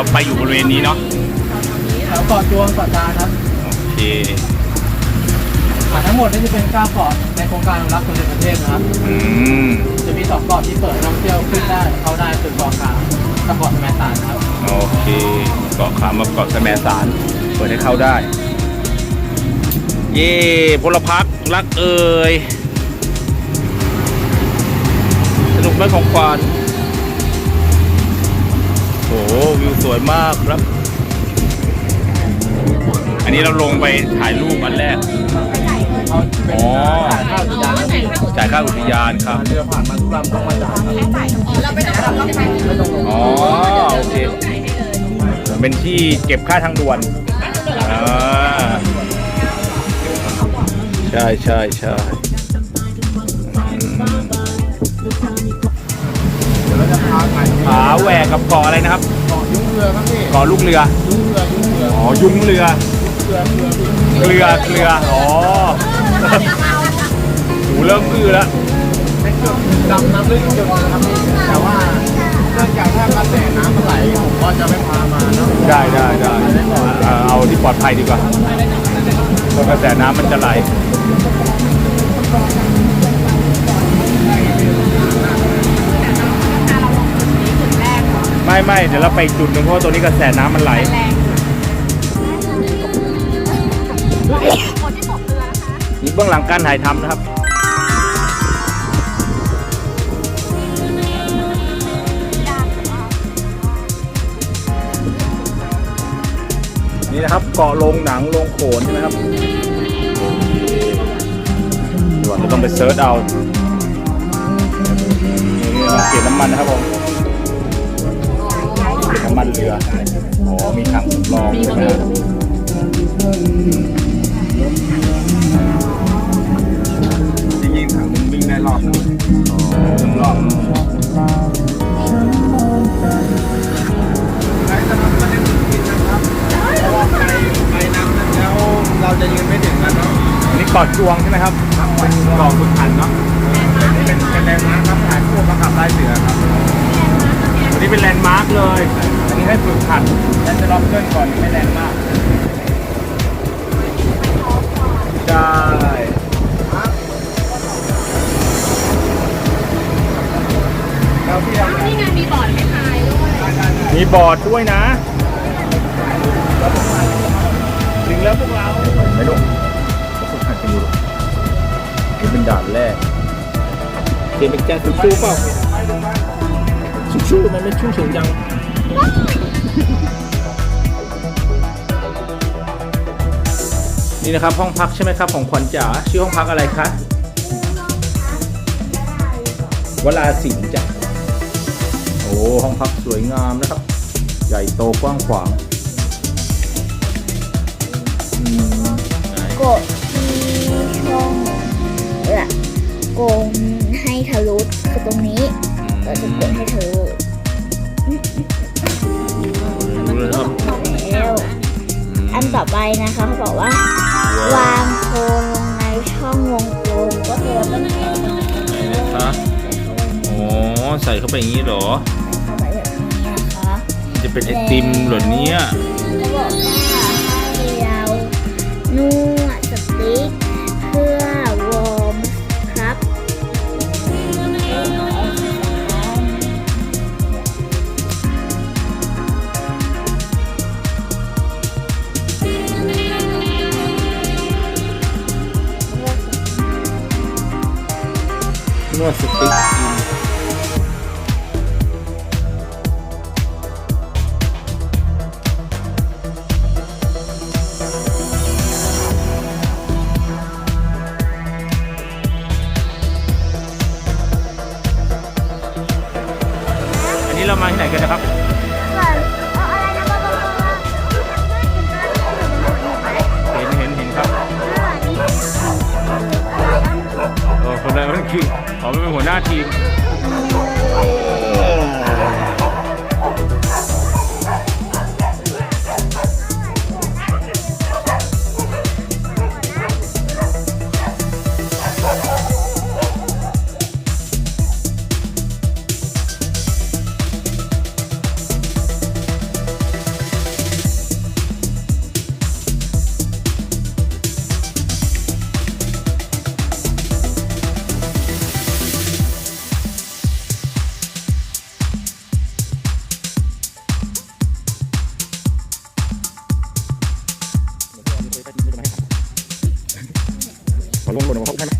เราไปอยู่บริเวณนี้เนาะแถวเกาะจวงเกาะดานครับโอเคอ่าทั้งหมดนี่จะเป็นเก้าเกาะในโครงการอนุรักษ์คนในประเทศนะครับ อืมจะมีสองเกาะที่เปิดให้ท่องเที่ยวขึ้นได้เข้าได้คือเกาะขามกับเกาะแสมสารนะครับโอเคเกาะขามกับเกาะแสมสารเปิดให้เข้าได้ เย่พลพักรักเอ่ยสนุกไหมของควา วิวสวยมากครับ อันนี้เราลงไปถ่ายรูปอันแรกเขาเป็นอ๋อจ่ายค่าอุทยานครับจ่ายค่าอุทยานครับ เรือผ่านมาทุกลำต้องมาจ่ายครับเราไปไหนเราต้องไปไม่ต้องลงอ๋อ โอเค เป็นที่เก็บค่าทางด่วนอ่าใช่ใช่ใช่อืมเดี๋ยวเราจะพาไปผาแหวกกับเกาะอะไรนะครับเกาะยุ่งเรือครับพี่เกาะลูกเรือ ยุ่งเรือยุ่งเรืออ๋อ ยุ้งเรือ เรือเรือพี่เกลือ เกลือ อ๋อหูเริ่มอื้อแล้ว เป็นจุดดำน้ำลึกจุดนะครับพี่แต่ว่าเนื่องจากถ้ากระแสน้ำมันไหลผมก็จะไม่พามาเนาะได้ได้ได้อ่าเอาที่ปลอดภัยดีกว่าเพราะกระแสน้ำมันจะไหล ไม่ไม่เดี๋ยวเราไปอีกจุดหนึ่งเพราะว่าตัวนี้กระแสน้ำมันไหลคนที่ตกเรือนะคะ นี่เบื้องหลังการถ่ายทำนะครับ นี่นะครับเกาะโรงหนังโรงโขนใช่ไหมครับด่วเราต้องไปเซิร์ชเอานี่เราเก็บน้ำมันนะครับผม เรืออ๋อมีถังสำรองใช่ไหมครับจริงๆถังมันวิ่งได้รอบนึงอ๋อรอบนึงใครจะทำก็ได้กินนะครับเพราะว่าไปไปน้ำนั้นแล้วเราจะยืนไม่ถึงกันเนาะอันนี้กาะจวงใช่ไหมครับเกาะขุนขันเนาะนี่เป็นเป็นแลนด์มาร์คครับถ่ายคู่มาขับไล่เสือครับอันนี้เป็นแลนด์มาร์คเลย อันนี้ให้ฝึกขัดแล้วจะลองเกินก่อนไม่แรงมากใช่แล้วพี่ทำนี่ไงมีบอร์ดให้พายด้วยมีบอร์ดด้วยนะ ถึงแล้วพวกเราไม่ลงก็ฝึกขัดกันอยู่นี่เป็นด่านแรกเกมเป็นแจ้งสู้ๆเปล่าสู้ๆมันไม่ชู้สูงยัง นี่นะครับห้องพักใช่ไหมครับของขวัญจ๋าชื่อห้องพักอะไรคะวลาสิงห์จ้ะโอ้ห้องพักสวยงามนะครับ ใหญ่โตกว้างขวางอืมไหนกดที่ช่องละกงให้ทะลุคือตรงนี้เราจะกดให้ทะลุ ดูเลยครับ แล้วอันต่อไปนะคะเขาบอกว่า วางโครงลงในช่องวงกลมก็คือเราต้องใส่ไหนนะคะอ๋อใส่เข้าไปอย่างนี้เหรอ เข้าไปแบบนี้นะคะจะเป็นไอติมเหรอเนี่ยเขาบอกว่าให้เรานวด นวดสติ๊กกินอันนี้เรามาที่ไหนกันนะครับเห็นเห็นเห็นครับเออคนนั้นมันคือ อ๋อมันเป็ นหัวหน้า